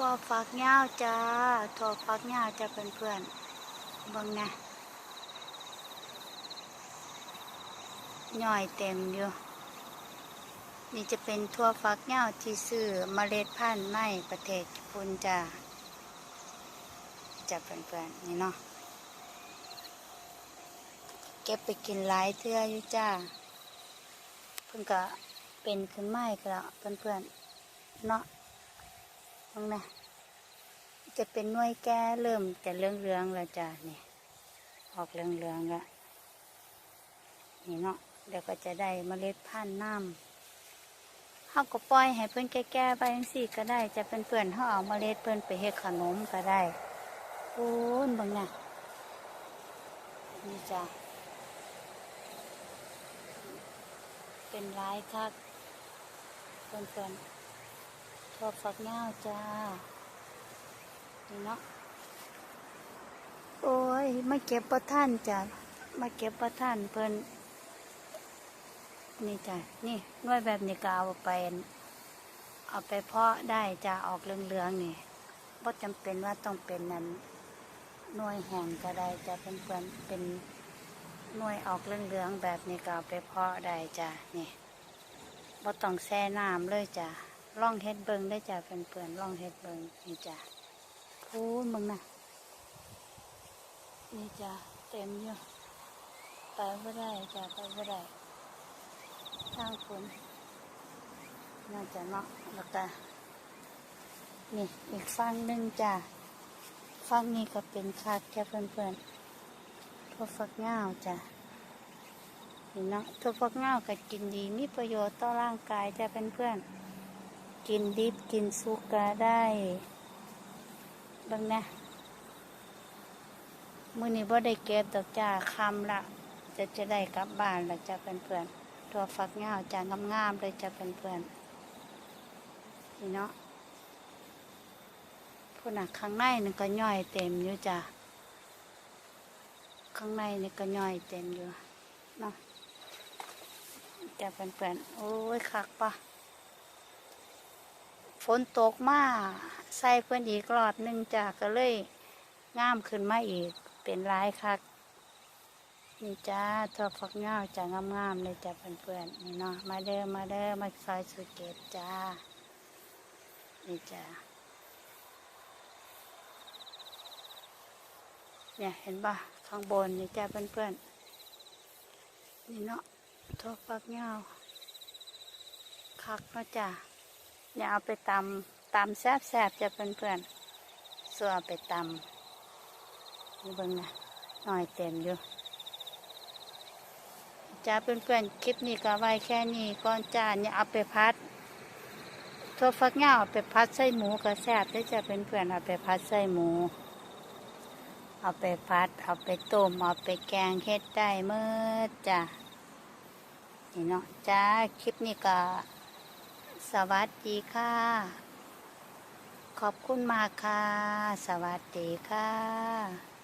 ถั่วฝักยาวจ้าถั่วฝักยาวจะเป็นเพื่อนๆบิ่งนะย่อยเต็มอยู่ นี่จะเป็นถั่วฝักยาวที่ซื้อเมล็ดพันธุ์ในประเทศญี่ปุ่นจ้าจะเป็นเพื่อนๆนี่เนาะเก็บไปกินหลายเทื่ออยู่จ้าเพิ่งก็เป็นขึ้นไม้ก็แล้วเพื่อนๆเนาะ ตรงนะจะเป็นน่วยแก่เริ่มจะเรื่องเรืองๆแล้วจ้านี่ออกเรื่องเรืองๆล้วนี่เนาะเดี๋ยวก็จะได้เมล็ดพันธุ์น้ำเขาก็ปล่อยให้เพื่อนแก่ๆไปจังสี่ก็ได้ จะเป็นเพื่อนเขาเอาเมล็ดเพื่อนไปเฮ็ดขนมก็ได้โอ้นบางนะนี่จ้าเป็นร้ายคักเพื่อนเพื่อนๆ ทอดฝักเงาจ้านี่เนาะโอ้ยม่เก็บประท่านจ้ะมาเก็บประท่านเพื่อนนี่จ้ะนี่นวยแบบนี้ก็เอาไปเอาไปเพาะได้จะออกเหลืองๆนี่บ่จำเป็นว่าต้องเป็นนั้นหน่วยแห้งก็ได้จะเป็นเพื่อนเป็นหน่วยออกเหลืองๆแบบนี้ก็เอาไปเพาะได้จ้ะนี่บ่ต้องแช่น้ำเลยจ้ะ ล่องเฮ็ดเบิงได้จ้ะเพื่อนๆล่องเฮ็ดเบิงนี่จ้ะพูนมึงนะนี่จ้ะเต็มอยู่ไปไม่ได้จ้ะไปไม่ได้ทางฝนน่าจะเนาะแล้วก็นี่อีกฝั่งหนึ่งจ้ะฝั่งนี้ก็เป็นคักแค่เพื่อนๆถั่วฝักยาวจ้ะนี่เนาะถั่วฝักยาวก็กินดีมีประโยชน์ต่อร่างกายจะเป็นเพื่อนๆ กินดิบกินสุกก็ได้บังนะมื้อนี้บ่ได้เก็บดอกจ้าคำละจะจะได้กลับบ้านล้วจะเป็นเพื่อนตัวฝักยาจ้างามๆเลยจะเป็นเพื่อนๆนี่เนาะผู้หนักข้างในนึงก็ย่อยเต็มอยู่จ้ะข้างในนี่ก็ย่อยเต็มอยู่เนาะจะเป็นเปลนๆโอ้ยคักปะ ฝนตกมาใส่เพื่อนอีกรอบหนึงจ้ะก็เลยงามขึ้นมาอีกเป็นลายคักนี่จ้าทั่วฝักเงาจ้างามๆเลยจ้ะเพื่อนๆนี่เนาะมาเด้อมาเด้อมาซอยสุเกตจ้านี่จ้าเนี่ยเห็นปะข้างบนนี่จ้าเพื่อนๆนี่เนาะทั่วฝักเงาคักเนาะจ้า เนี่ยเอาไปตำตำแซ่บๆจะเพื่อนๆส่วนเอาไปตำนี่เบิ่งนะหน่อยเต็มอยู่จ้าเพื่อนๆคลิปนี้ก็ไว้แค่นี้ก่อนจ้าเนี่ยเอาไปพัดทั่วฝักเงาเอาไปพัดใส่หมูก็แซ่บได้จะเป็นเพื่อนๆเอาไปพัดใส่หมู เอาไปพัด เอาไปต้มเอาไปแกงเฮ็ดได้เมื่อจ้ะนี่เนาะจ้าคลิปนี้ก็ สวัสดีค่ะ ขอบคุณมากค่ะ สวัสดีค่ะ